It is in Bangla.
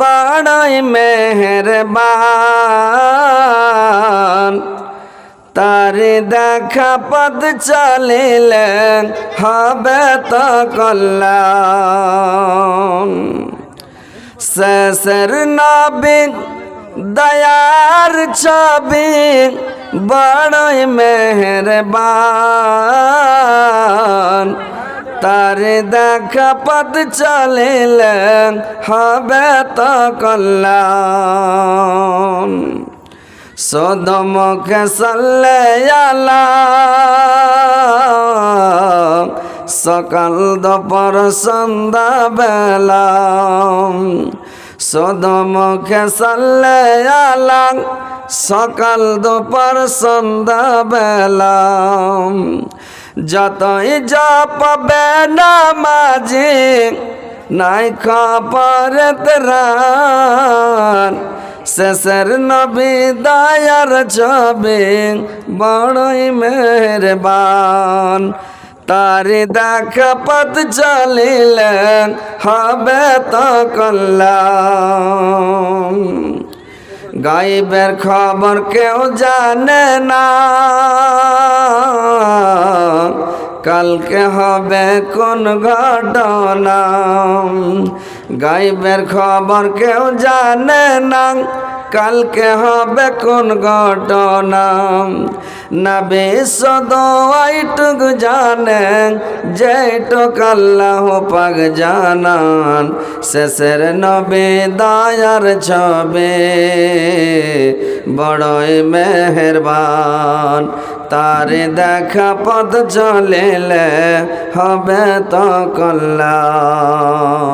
বড়ই মেহরবান। তার দেখা পদ চলিলেন, হবে তো কল্যাণ। শেষের নবী দয়ার ছবি বড়ই মেহরবান। তার দেখা পদ চলিলেন, হবে তো কল্যাণ। সদমুখে সাল্লে সকাল দপর সন্ধ্যা বেলা সদমুখে সাল্লে সকাল দপর সন্ধ্যা বেলা যতই জপবে নামাজি, নাই খবর রান। শেষের নবী দায়ার ছবি, বড়ই মেহরবান। তারি দেখা পথ চলিলেন, হবে তো কল্যাণ। গাইবের খবর কেউ জানে না। কালকে হবে কোন ঘটনা? গাইবের খবর কেউ জানে না। কালকে হবে কোন ঘটনা? নবে সদাইটুক জানে যেটুক আল্লাহ পাক জানান। শেষের নবে দায়ার ছবে, বড়ই মেহরবান। তারে দেখা পথ চলেলে হবে তো কল্যাণ।